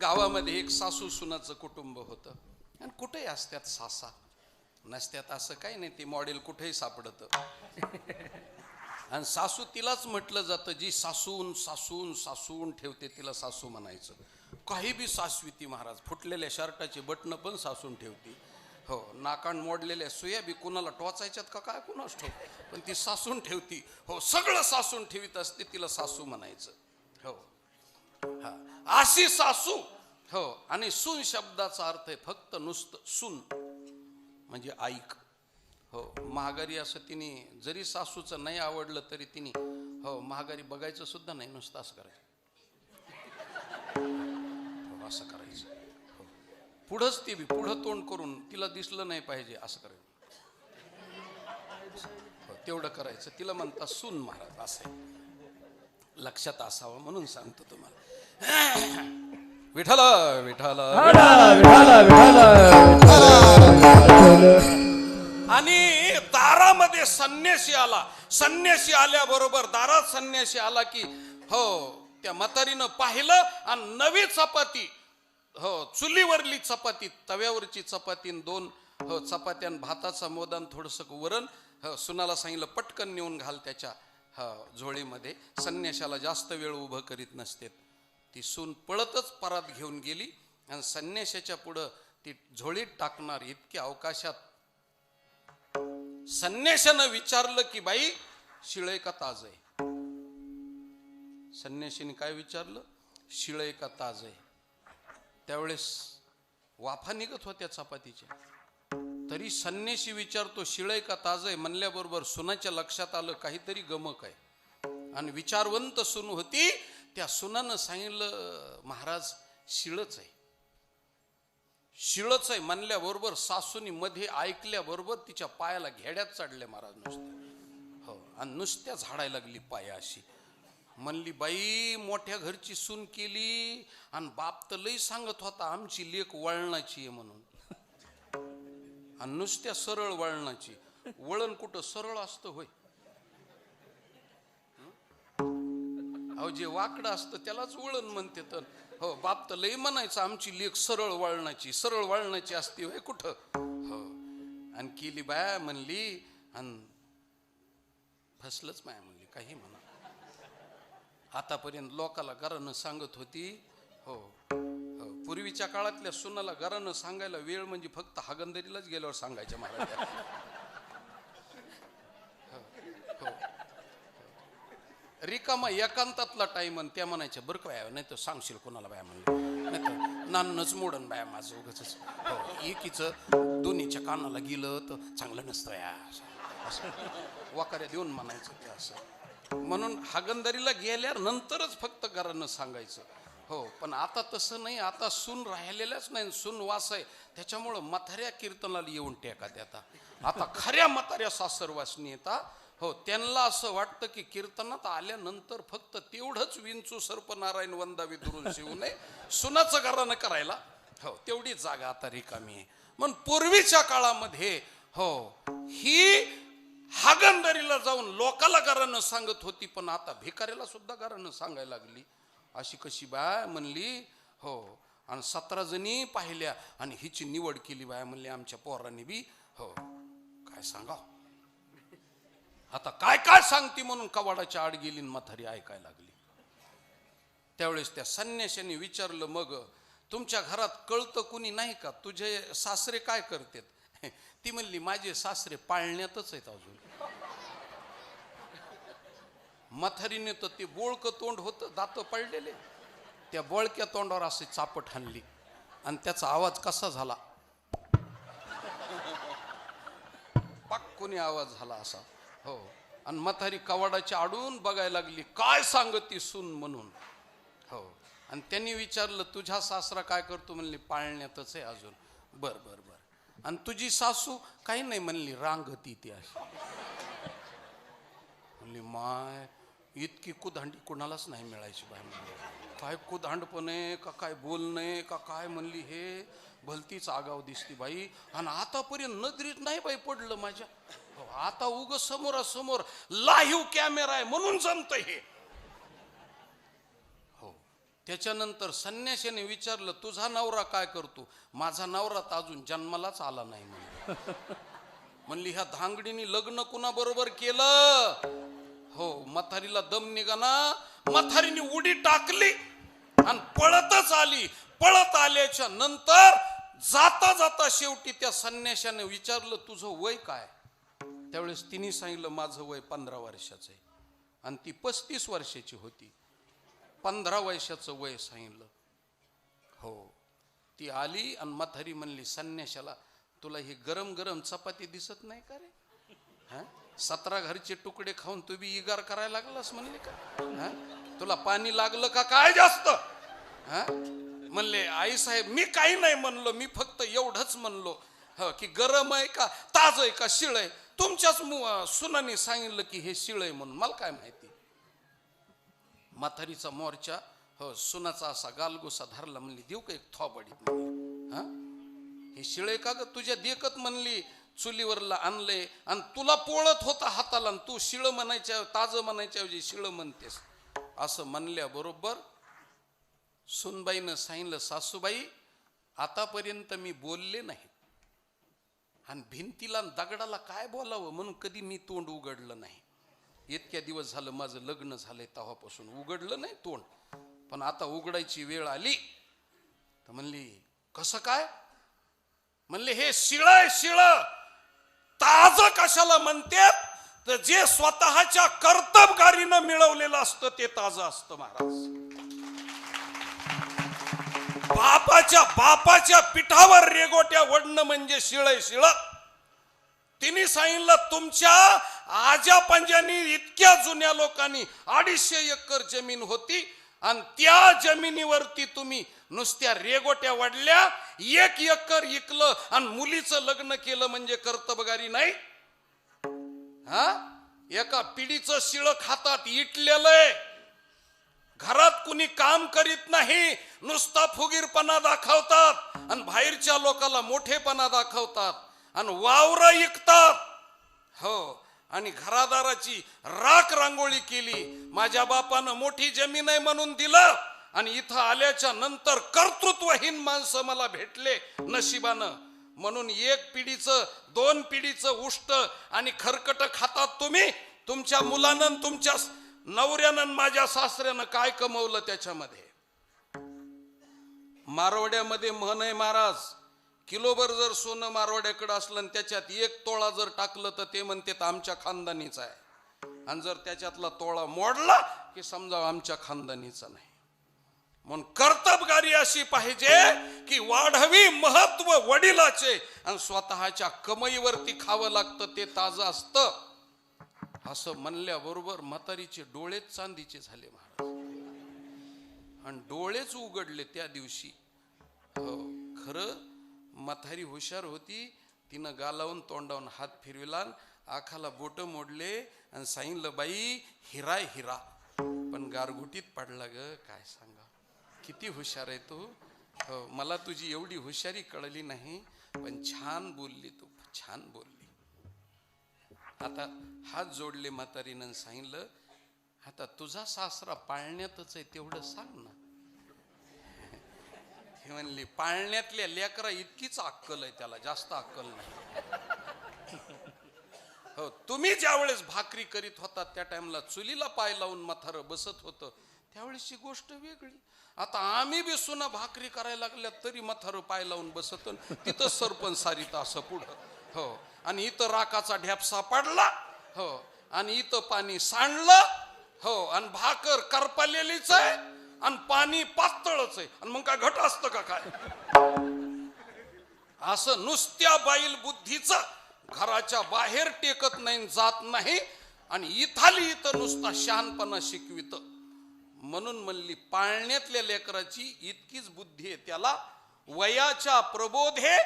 गावामध्ये एक सासू सुनाचं कुटुंब होतं. आणि कुठेही असत्यात सासा. नसत्यात असं काही नाही ते मॉडेल कुठेही सापडत. आणि सासू तिलाच म्हटलं जातं जी सासून सासून सासून ठेवते तिला सासू म्हणायचं. काही बी सासवी ती महाराज फुटलेल्या शर्टाची बटणं पण सासून ठेवती. हो नाकाण मोडलेल्या सुया बी कुणाला टोचायच्यात का? काय कुणाच ठेव पण ती सासून ठेवती. हो सगळं सासून ठेवीत असते तिला सासू म्हणायचं. हो. हा. अशी सासू. हो. आणि सून शब्दाचा अर्थ आहे फक्त नुसतं सून. म्हणजे ऐक. हो महागारी असं तिने जरी सासूचं नाही आवडलं तरी तिने हो महागारी बघायचं सुद्धा नाही नुसतं असं करायचं. हो, असं करायचं. हो. पुढंच ती बी पुढं तोंड करून तिला दिसलं नाही पाहिजे असं करायचं. हो, तेवढं करायचं. तिला म्हणतात सून महाराज असं. लक्षात असावं म्हणून सांगतो तुम्हाला. विठल विठाल आणि दारामध्ये संन्यासी आला. संन्यासी आल्याबरोबर दारात संन्यासी आला की हो त्या म्हातारीनं पाहिलं आणि नवी चपाती हो चुलीवरली चपाती तव्यावरची चपाती आणि दोन हो चपात्या भाताचं मोदान थोडस वरण हो सुनाला सांगितलं पटकन नेऊन घाल त्याच्या हो झोळीमध्ये. संन्याशाला जास्त वेळ उभं करीत नसते ती सून पळतच परात घेऊन गेली आणि संन्याशाच्या पुढं ती झोळीत टाकणार इतक्या अवकाशात. संन्याशानं विचारलं की बाई शिळय का ताज आहे? संन्याशीने काय विचारलं? शिळय का ताज आहे? त्यावेळेस वाफा निघत होत्या चपातीच्या. तरी संन्याशी विचारतो शिळय का ताज आहे? म्हणल्याबरोबर सुनाच्या लक्षात आलं काहीतरी गमक आहे. आणि विचारवंत सुन होती त्या सुनानं सांगितलं महाराज शिळच आहे. शिळच आहे म्हणल्याबरोबर सासूनी मध्ये ऐकल्याबरोबर तिच्या पायाला घेड्यात चढले महाराज नुसत्या हो आणि नुसत्या झाडायला लागली पाया अशी. म्हणली बाई मोठ्या घरची सून केली आणि बाप तर लई सांगत होता आमची लेख वळणाची आहे म्हणून. आणि नुसत्या सरळ वळणाची. वळण कुठं सरळ असतं होय? अहो जे वाकडं असतं त्यालाच वळण म्हणते तर. हो बाप तर लय म्हणायचं आमची लेख सरळ वळणाची सरळ वळणाची असते होय कुठं? हो. आणि केली बाया म्हणली आणि फसलंच माया म्हणली काही म्हणा. आतापर्यंत लोकाला घरानं सांगत होती हो हो. पूर्वीच्या काळातल्या सुनाला घरानं सांगायला वेळ म्हणजे फक्त हागंदरीलाच गेल्यावर सांगायच्या महाराज रिकामा एकांतातला टाईम आणि त्या म्हणायच्या बरं का बाया नाही तर सांगशील कोणाला बाया म्हणलं? नाही तर नानच मोडन बाया माझं उगाच एकीच हो, एकीचं दोन्हीच्या कानाला गेलं तर चांगलं नसतं या. असं. वाकाऱ्या देऊन म्हणायचं ते असं. म्हणून हागंदारीला गेल्यावर नंतरच फक्त घरानं सांगायचं. हो पण आता तसं नाही आता सून राहिलेल्याच नाही सून वास आहे. त्याच्यामुळं म्हाताऱ्या कीर्तनाला येऊन टेका देता. आता खऱ्या म्हाताऱ्या सासरवासनी येतात हो त्यांना असं वाटतं की कीर्तनात आल्यानंतर फक्त तेवढंच विंचू सर्पनारायण वंदा दुरून शिवू नये. सुनाचं घरानं करायला. हो तेवढी जागा आता रिकामी आहे. मग पूर्वीच्या काळामध्ये हो ही हागंदरीला जाऊन लोकाला घरानं सांगत होती पण आता भिकाऱ्याला सुद्धा घरानं सांगायला लागली. अशी कशी बाय म्हणली हो आणि सतरा जणी पाहिल्या आणि हिची निवड केली बाय म्हणली आमच्या पोरांनी बी. हो काय सांगा आता काय काय सांगती म्हणून कवाडाच्या आड गेली आणि म्हातारी ऐकायला लागली. त्यावेळेस त्या संन्याशाने विचारलं मग तुमच्या घरात कळतं कुणी नाही का? तुझे सासरे काय करतात? ती म्हणली माझे सासरे पाळण्यातच आहेत अजून. मथारीने तर ते बोळकं तोंड होतं दात पडलेले. त्या बोळक्या तोंडावर असे चापट हाणली. आणि त्याचा आवाज कसा झाला? पक्कोनी आवाज झाला असा? हो. आणि म्हातारी कवाडाची आडून बघायला लागली काय सांगती सून म्हणून? हो. आणि त्यांनी विचारलं तुझ्या सासरा काय करतो? म्हणली पाळण्यातच आहे अजून. बर बर बर. आणि तुझी सासू काही नाही म्हणली रांगती ती अशी. म्हणली माय इतकी कुदांडी कुणालाच नाही मिळायची बाय म्हणली. काय कुदांडपणे का काय बोलणे का काय म्हणली हे? भलतीच आगाव दिसती बाई. आणि आतापर्यंत नजरीत नाही बाई पडलं माझ्या. हो, आता उग समोरासमोर लाईव्ह कॅमेरा आहे म्हणून जमत हे. हो त्याच्यानंतर संन्याशाने विचारलं तुझा नवरा काय करतो? माझा नवरा तर अजून जन्मालाच आला नाही म्हणून म्हणली ह्या धांगडीने लग्न कुणाबरोबर केलं? हो मथारीला दम निघाना मथारीने उडी टाकली आणि पळतच आली. पळत आल्याच्यानंतर जाता जाता शेवटी त्या संन्याशाने विचारलं तुझं वय काय? त्यावेळेस तिने सांगितलं माझं वय पंधरा वर्षाचं आहे. आणि ती पस्तीस वर्षाची होती. पंधरा वर्षाचं वय सांगितलं. हो. ती आली आणि म्हातारी म्हणली संन्याशाला तुला ही गरम गरम चपाती दिसत नाही का रे? हा? सतरा घरचे तुकडे खाऊन तू बी इगार करायला लागलास म्हणले का? हा? तुला पाणी लागलं का काय जास्त? हा? म्हणले आई साहेब मी काही नाही म्हणलो मी फक्त एवढंच म्हणलो. ह की गरम आहे का ताज आहे का शिळ आहे? तुमच्याच सुनाने सांगितलं की हे शिळ आहे म्हणून. मला काय माहिती? म्हातारीचा मोर्चा हो सुनाचा असा गालगोसा धरला म्हणली देऊ का एक थोबडीत हा? हे शिळे का ग? तुझ्या देखत म्हणली चुलीवरला आणले आणि तुला पोळत होता हाताला आणि तू शिळ म्हणायच्या ताज म्हणायच्या ऐवजी शिळ म्हणतेस. असं म्हणल्याबरोबर सुनबाईनं सांगितलं सासूबाई आतापर्यंत मी बोलले नाही. आणि भिंतीला दगडाला काय बोलावं म्हणून कधी मी तोंड उघडलं नाही. इतक्या दिवस झालं माझं लग्न झालंय तेव्हापासून. उघडलं नाही तोंड. पण आता उघडायची वेळ आली. तर म्हणली कसं काय? म्हणले हे शिळ शिळ. ताज कशाला म्हणते? तर जे स्वतःच्या कर्तबगारीनं मिळवलेलं असतं ते ताज असतं महाराज. बापाच्या बापाच्या पिठावर रेगोट्या ओढणं म्हणजे शिळ शिळ. तिने सांगितलं तुमच्या आजा पंजानी इतक्या जुन्या लोकांनी अडीचशे एकर जमीन होती आणि त्या जमिनीवरती तुम्ही नुसत्या रेगोट्या वाढल्या एक एकर इकलं आणि मुलीचं लग्न केलं म्हणजे कर्तबगारी नाही? हा? एका पिढीचं शिळ खातात इटलेलं आहे. घरात कुणी काम करीत नाही नुसता फुगीरपणा दाखवतात आणि बाहेरच्या लोकाला मोठेपणा दाखवतात आणि वावर ऐकतात हो आणि घरादाराची राख रांगोळी केली माझ्या बापानं मोठी जमीन आहे म्हणून दिलं आणि इथं आल्याच्यानंतर कर्तृत्वहीन माणसं मला भेटले नशिबानं. म्हणून एक पिढीचं दोन पिढीचं उष्ट आणि खरकट खातात तुम्ही तुमच्या मुलानं तुमच्या नवऱ्यानं माझ्या सासऱ्यानं काय कमवलं त्याच्यामध्ये? मारवाड्यामध्ये म्हण आहे महाराज. किलोभर जर सोनं मारवाड्याकडे असलं आणि त्याच्यात एक तोळा जर टाकलं तर ते म्हणते तर आमच्या खानदानीचा आहे. आणि जर त्याच्यातला तोळा मोडला की समजा आमच्या खानदानीचा नाही. म्हणून कर्तबगारी अशी पाहिजे की वाढवी महत्त्व वडिलाचे. आणि स्वतःच्या कमाईवरती खावं लागतं ते ताजं असतं. असं म्हणल्याबरोबर म्हातारीचे डोळेच चांदीचे झाले महाराज. आणि डोळेच उघडले त्या दिवशी. हो, खरं म्हातारी हुशार होती तिनं गालावून तोंडावून हात फिरविला आखाला बोट मोडले आणि सांगितलं बाई हिराय हिरा. पण गारगुटीत पडला ग काय सांगा. किती हुशार आहे तू. हो मला तुझी एवढी हुशारी कळली नाही पण छान बोलली तू छान बोलली. आता हात जोडले म्हातारीनं सांगितलं आता तुझा सासरा पाळण्यातच आहे तेवढं सांग ना. हे म्हणली पाळण्यातल्या लेकरा इतकीच अक्कल आहे त्याला जास्त अक्कल नाही. हो तुम्ही ज्या वेळेस भाकरी करीत होता त्या टाइमला चुलीला पाय लावून मथार बसत होतं त्यावेळेसची गोष्ट वेगळी. आता आम्ही बी सुना भाकरी करायला लागल्या तरी मथार पाय लावून बसत तिथं सरपंच सारीत असं पुढं. हो. आणि इथं राकाचा ढ्यापसा पडला हो. आणि इथं पाणी सांडलं हो. आणि भाकर करपालेलीच आहे आणि पाणी पातळच आहे. आणि मग काय घट असतं का काय? असं नुसत्या बाईल बुद्धीचं घराच्या बाहेर टेकत नाही जात नाही. आणि इथाली इथं नुसता शहाणपणा शिकवित. म्हणून म्हणली पाळण्यातल्या लेकराची इतकीच बुद्धी आहे त्याला. वयाच्या प्रबोधे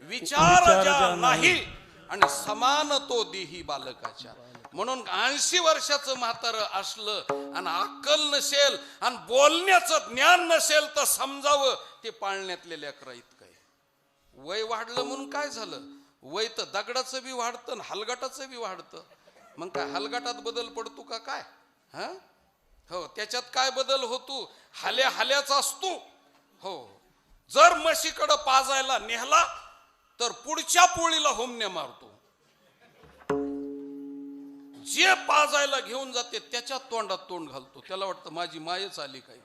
विचार नाही. आणि समान तो देही बालकाच्या. म्हणून ऐंशी वर्षाचं म्हातारं असलं आणि अक्कल नसेल आणि बोलण्याचं ज्ञान नसेल तर समजावं ते पाळण्यातले लेकरा इतकं आहे. वय वाढलं म्हणून काय झालं? वय तर दगडाचं बी वाढतं आणि हलगाटाचं बी वाढतं. मग काय हलगाटात बदल पडतो का काय? हा? हो त्याच्यात काय बदल होतो? हाल्या हाल्याचा असतो. हो. जर म्हशीकडं पाजायला नेहला तर पुढच्या पोळीला होमने मारतो. जे पाजायला घेऊन जाते त्याच्या तोंडात तोंड घालतो. त्याला वाटतं माझी मायच आली काय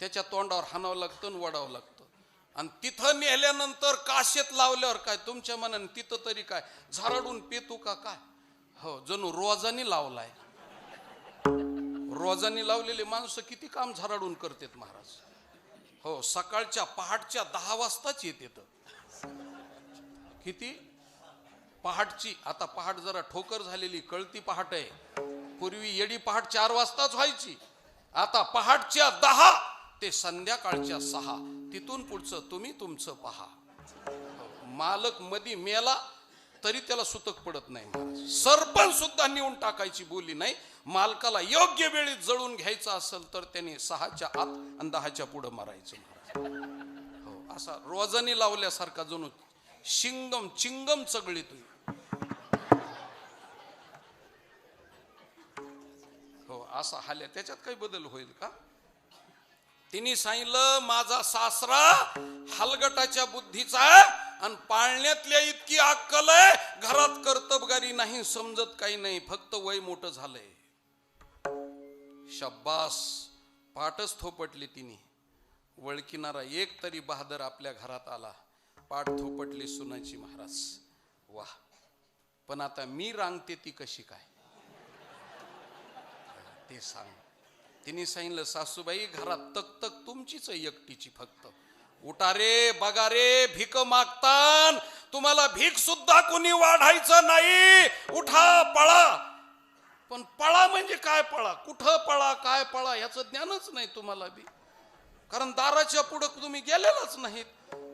त्याच्या तोंडावर हाणावं लागतं आणि वडावं लागतं. आणि तिथं नेल्यानंतर काशेत लावल्यावर काय? तुमच्या मनाने तिथं तरी काय? झाराडून पेतू का काय? हो जणू रोजानी लावलाय. रोजानी लावलेले माणसं किती काम झराडून करतात महाराज. हो सकाळच्या पहाटच्या दहा वाजताच येते किती? पहाटची. आता पहाट जरा ठोकर झालेली कळती पहाट आहे. पूर्वी येडी पहाट चार वाजताच व्हायची. आता पहाटच्या दहा ते संध्याकाळच्या सहा. तिथून पुढचं तुम्ही तुमचं पहा. मालक मधी मेला तरी त्याला सुतक पडत नाही महाराज. सरपंच सुद्धा नेऊन टाकायची बोली नाही. मालकाला योग्य वेळी जळून घ्यायचं असेल तर त्याने सहाच्या आत आणि दहाच्या पुढं मारायचं हो असा रोजानी लावल्यासारखा जणू शिंगम चिंगम चगळी तुम्ही हो असा हाल्या त्याच्यात काही बदल होईल का तिने सांगितलं माझा सासरा हलगटाच्या बुद्धीचा आणि पाळण्यातल्या इतकी अक्कल आहे घरात कर्तबगारी नाही समजत काही नाही फक्त वय मोठं झालंय शब्बास पाठच थोपटली तिने वळकिणारा एक तरी बहादर आपल्या घरात आला पाठ थोपटली सुनाची महाराज. वा. पण आता मी रांगते ती कशी काय? ते सांग. तिने सांगितलं सासूबाई घरात तक तक तुमचीच एकटीची फक्त. उठा रे बघा रे भीक मागतान. तुम्हाला भीक सुद्धा कोणी वाढायचं नाही. उठा पळा. पण पळा म्हणजे काय पळा? कुठं पळा काय पळा? याचं ज्ञानच नाही तुम्हाला बी. कारण दाराच्या पुढं तुम्ही गेलेलाच नाहीत.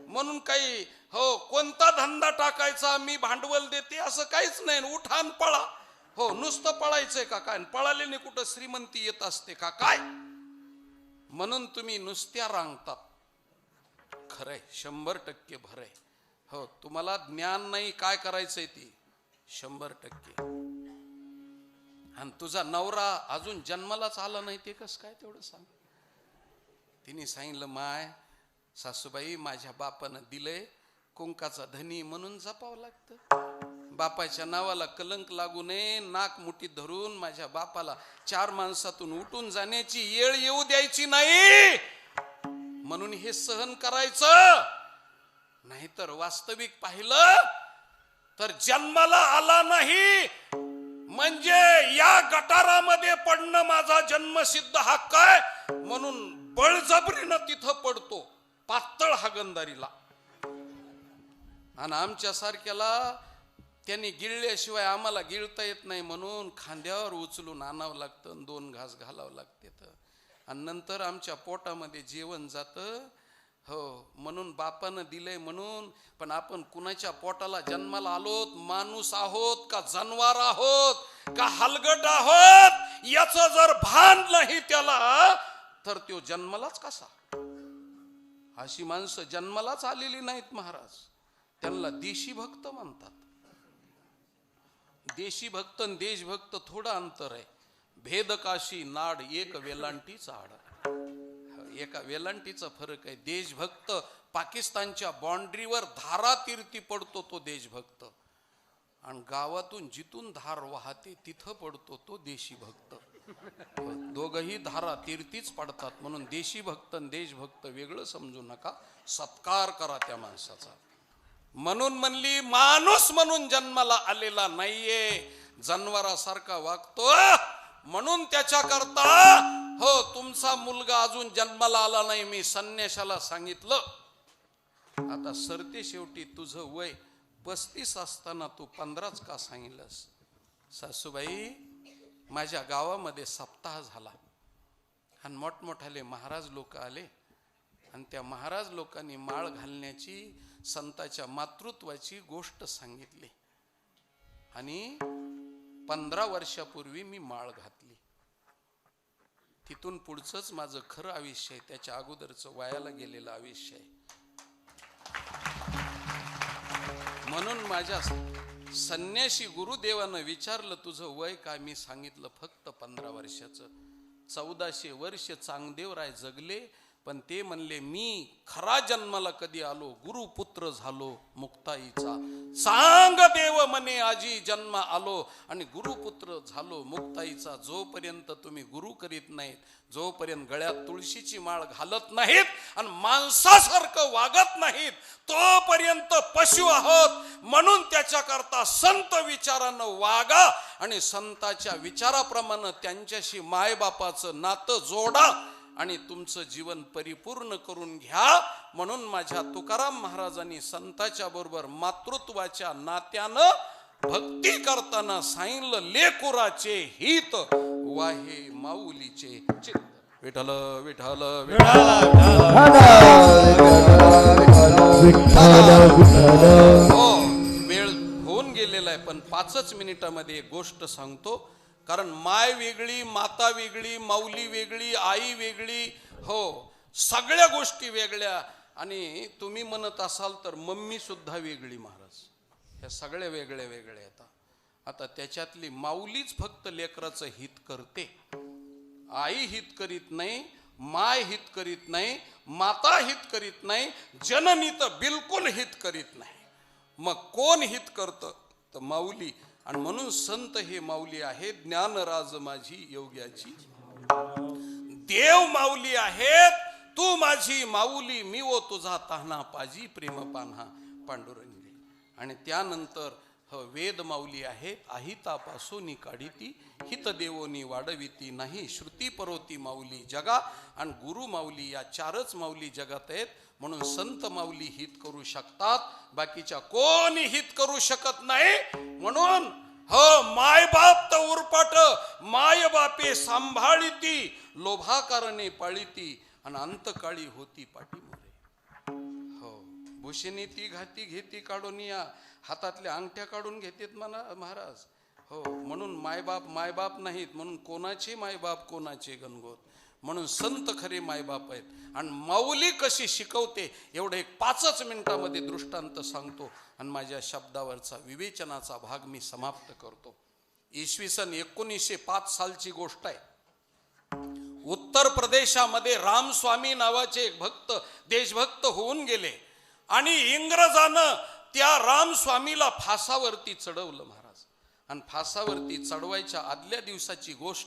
म्हणून काही हो कोणता धंदा टाकायचा मी भांडवल देते असं काहीच नाही. उठान पळा. हो नुसतं पळायचंय का काय? पळालेने कुठं श्रीमंती येत असते का काय? म्हणून तुम्ही नुसत्या रांगतात. खरंय शंभर टक्के भरय. हो तुम्हाला ज्ञान नाही काय करायचंय ती? शंभर टक्के. आणि तुझा नवरा अजून जन्मालाच आला नाही ते कस काय तेवढं सांग? तिने सांगितलं माय सासूबाई माझ्या बापानं दिलंय कुंकाचा धनी म्हणून जपावं लागतं. बापाच्या नावाला कलंक लागू नये नाक मुठीत धरून माझ्या बापाला चार माणसातून उठून जाण्याची येळ येऊ द्यायची नाही. म्हणून हे सहन करायचं. नाहीतर वास्तविक पाहिलं तर जन्माला आला नाही. म्हणजे या गटारामध्ये पडणं माझा जन्मसिद्ध हक्क आहे. म्हणून बळजबरीनं तिथं पडतो. पातळ हागंदारीला आणि आमच्यासारख्याला त्यांनी गिळल्याशिवाय आम्हाला गिळता येत नाही म्हणून खांद्यावर उचलून आणावं लागतं आणि दोन घास घालावं लागते तर. आणि नंतर आमच्या पोटामध्ये जेवण जातं. हो म्हणून बापानं दिलंय म्हणून पण आपण कुणाच्या पोटाला जन्माला आलोत? माणूस आहोत का जनवार आहोत? का हलगट आहोत? याच जर भान नाही त्याला तर तो जन्मालाच कसा? अशी माणसं जन्मालाच आलेली नाहीत महाराज. त्यांना देशी भक्त म्हणतात. देशी भक्त आणि देशभक्त थोडं अंतर आहे. भेदकाशी नाड एक वेलांटीचा आड. एका वेलांटीचा फरक आहे. देशभक्त पाकिस्तानच्या बाँड्रीवर धारा तीर्थी पडतो तो देशभक्त. आणि गावातून जिथून धार वाहते तिथं पडतो तो देशी भक्त. दोघही धारा तीर्थीच पडतात. म्हणून देशी भक्त आणि देशभक्त वेगळं समजू नका. सत्कार करा त्या माणसाचा. म्हणून म्हणली माणूस म्हणून जन्माला आलेला नाहीये. जनावरासारखा वागतो म्हणून त्याच्या करता हो तुमचा मुलगा अजून जन्माला आला नाही मी संन्याशाला सांगितलं. आता सरते शेवटी तुझं वय पस्तीस असताना तू पंधराच का सांगितलंस? सासूबाई माझ्या गावामध्ये सप्ताह झाला. आणि मोठमोठाले महाराज लोक आले. आणि त्या महाराज लोकांनी माळ घालण्याची संताच्या मातृत्वाची गोष्ट सांगितली. आणि पंधरा वर्षापूर्वी मी माळ घातली. तिथून पुढचंच माझं खरं आयुष्य आहे. त्याच्या अगोदरचं वायाला गेलेलं आयुष्य आहे. म्हणून माझ्या संन्याशी गुरुदेवानं विचारलं तुझं वय काय? मी सांगितलं फक्त पंधरा वर्षाचं. चौदाशे वर्ष चांगदेवराय जगले पण ते म्हणले मी खरा जन्माला कधी आलो? गुरुपुत्र झालो मुक्ताईचा. सांग देव म्हणे आजी जन्म आलो आणि गुरुपुत्र झालो मुक्ताईचा. जोपर्यंत तुम्ही गुरु करीत नाहीत जोपर्यंत गळ्यात तुळशीची माळ घालत नाहीत आणि माणसासारखं वागत नाहीत तोपर्यंत पशु आहोत. म्हणून त्याच्याकरता संत विचारानं वागा आणि संताच्या विचाराप्रमाणे त्यांच्याशी मायबापाचं नातं जोडा. आणि तुमचं जीवन परिपूर्ण करून घ्या म्हणून माझ्या तुकाराम महाराजांनी संताच्या बरोबर मातृत्वाच्या नात्यानं भक्ती करताना सांगितलं लेकुराचे हित वाहे माऊलीचे चित्त विठल विठल विठल हो वेळ होऊन गेलेला आहे पण पाचच मिनिटामध्ये एक गोष्ट सांगतो. कारण माय वेगळी माता वेगळी माऊली वेगळी आई वेगळी हो सगळ्या गोष्टी वेगळ्या. आणि तुम्ही म्हणत असाल तर मम्मी सुद्धा वेगळी महाराज. ह्या सगळ्या वेगळ्या वेगळ्या येतात आता त्याच्यातली माऊलीच फक्त लेकराचं हित करते. आई हित करीत नाही माय हित करीत नाही माता हित करीत नाही जननी तर बिलकुल हित करीत नाही. मग कोण हित करतं? तर माऊली. आणि म्हणून संत हे माऊली आहे ज्ञानराज माझी योग्याची. देव माऊली आहेत तू माझी माऊली मी वो तुझा तान्हा पाजी प्रेम पान्हा पांडुरंगी. आणि त्यानंतर ह वेद माऊली आहे आहितापासून काढिती हित देवोनी वाढविती नाही श्रुती परोती माऊली जगा आणि गुरु माऊली या चारच माऊली जगात आहेत म्हणून संत माऊली हित करू शकतात. बाकीच्या कोणी हित करू शकत नाही. म्हणून हो माय बाप तर उरपाट माय बापे सांभाळीती लोभाकारणे पाळीती आणि अंतकाळी होती पाठीमोरे हो भूषणी ती घाती घेती काढून या हातातल्या अंगठ्या काढून घेतेत म्हणा महाराज. हो म्हणून मायबाप मायबाप नाहीत म्हणून कोणाचे मायबाप कोणाचे गणगोत? म्हणून संत खरे मायबाप आहेत. आणि माऊली कशी शिकवते एवढं एक पाचच मिनिटामध्ये दृष्टांत सांगतो. आणि माझ्या शब्दावरचा विवेचनाचा भाग मी समाप्त करतो. इसवी सन एकोणीसशे पाच सालची गोष्ट आहे. उत्तर प्रदेशामध्ये रामस्वामी नावाचे एक भक्त देशभक्त होऊन गेले. आणि इंग्रजानं त्या रामस्वामीला फासावरती चढवलं महाराज. आणि फासावरती चढवायच्या आदल्या दिवसाची गोष्ट